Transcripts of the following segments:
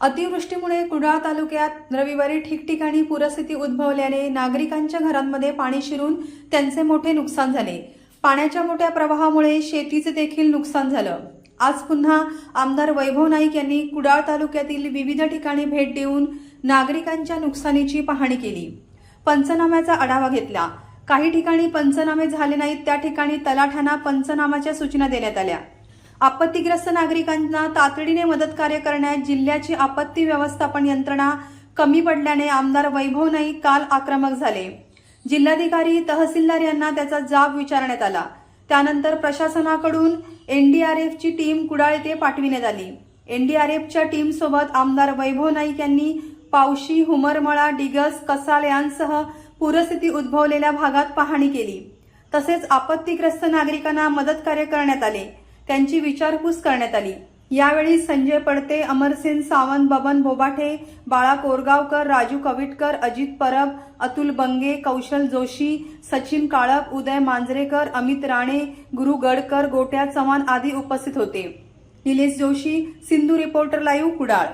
अतिवृष्टीमुळे कुडाळ तालुक्यात रविवारी ठिकठिकाणी पूरस्थिती उद्भवल्याने नागरिकांच्या घरांमध्ये पाणी शिरून त्यांचे मोठे नुकसान झाले. पाण्याच्या मोठ्या प्रवाहामुळे शेतीचे देखील नुकसान झालं. आज पुन्हा आमदार वैभव नाईक यांनी कुडाळ तालुक्यातील विविध ठिकाणी भेट देऊन नागरिकांच्या नुकसानीची पाहणी केली. पंचनाम्याचा आढावा घेतला. काही ठिकाणी पंचनामे झाले नाहीत त्या ठिकाणी तलाठ्यांना पंचनामाच्या सूचना देण्यात आल्या. आपत्तीग्रस्त नागरिकांना तातडीने मदत कार्य करण्यात जिल्ह्याची आपत्ती व्यवस्थापन यंत्रणा कमी पडल्याने आमदार वैभव नाईक काल आक्रमक झाले. जिल्हाधिकारी तहसीलदार यांना त्याचा जाब विचारण्यात आला. त्यानंतर प्रशासनाकडून एनडीआरएफची टीम कुडाळ येथे पाठविण्यात आली. एनडीआरएफच्या टीमसोबत आमदार वैभव नाईक यांनी पावशी हुमरमळा डिगस कसाल यांसह पूरस्थिती उद्भवलेल्या भागात पाहणी केली. तसेच आपत्तीग्रस्त नागरिकांना मदत कार्य करण्यात आले. त्यांची विचारपूस करण्यात आली. यावेळी संजय पडते अमरसेन सावंत बबन बोबाठे बाळा कोरगावकर राजू कविटकर अजित परब अतुल बंगे कौशल जोशी सचिन काळप उदय मांजरेकर अमित राणे गुरु गडकर गोट्या चव्हाण आदी उपस्थित होते. Nilesh Joshi Sindhu reporter live Kudal.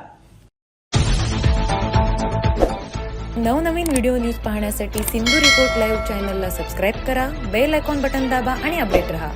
नवनवीन व्हिडिओ न्यूज पाहण्यासाठी सिंधू रिपोर्ट लाईव्ह चॅनलला सबस्क्राईब करा बेल आयकॉन बटन दाबा आणि अपडेट रहा.